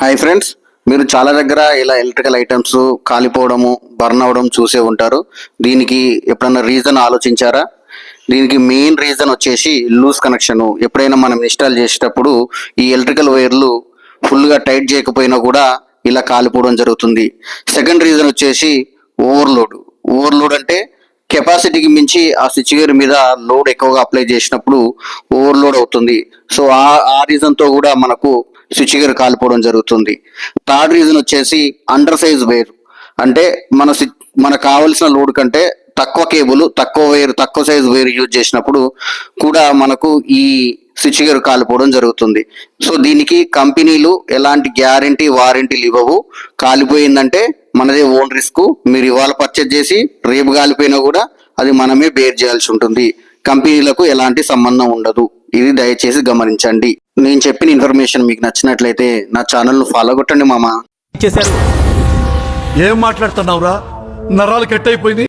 Hi friends మీరు చాలా దగ్గర ఇలా ఎలక్ట్రికల్ ఐటమ్స్ కాలిపోవడము బర్న్ అవ్వడం చూసే ఉంటారు. దీనికి ఎప్పుడన్నా రీజన్ ఆలోచించారా? దీనికి మెయిన్ రీజన్ వచ్చేసి లూజ్ కనెక్షన్. ఎప్పుడైనా మనం ఇన్స్టాల్ చేసేటప్పుడు ఈ ఎలక్ట్రికల్ వైర్లు ఫుల్గా టైట్ చేయకపోయినా కూడా ఇలా కాలిపోవడం జరుగుతుంది. సెకండ్ రీజన్ వచ్చేసి ఓవర్లోడ్. ఓవర్లోడ్ అంటే కెపాసిటీకి మించి ఆ స్విచ్ గేర్ మీద లోడ్ ఎక్కువగా అప్లై చేసినప్పుడు ఓవర్లోడ్ అవుతుంది. సో ఆ ఆ రీజన్తో కూడా మనకు స్విచ్ కాలిపోవడం జరుగుతుంది. థర్డ్ రీజన్ వచ్చేసి అండర్ సైజ్ వేర్. అంటే మన మనకు కావలసిన లోడ్ కంటే తక్కువ కేబుల్ తక్కువ వేరు తక్కువ సైజ్ వేరు యూజ్ చేసినప్పుడు కూడా మనకు ఈ స్విచ్ గేర్ కాలిపోవడం జరుగుతుంది. సో దీనికి కంపెనీలు ఎలాంటి గ్యారంటీ వారంటీలు ఇవ్వవు. కాలిపోయిందంటే మనదే ఓన్ రిస్క్. మీరు ఇవాళ పర్చేజ్ చేసి రేపు కాలిపోయినా కూడా అది మనమే బేర్ చేయాల్సి ఉంటుంది. కంపెనీలకు ఎలాంటి సంబంధం ఉండదు. ఇది దయచేసి గమనించండి. నేను చెప్పిన ఇన్ఫర్మేషన్ మీకు నచ్చినట్లయితే నా ఛానల్ను ఫాలో కొట్టండి మామ. ఏం మాట్లాడుతున్నావురా? నరాలు కట్ అయిపోయింది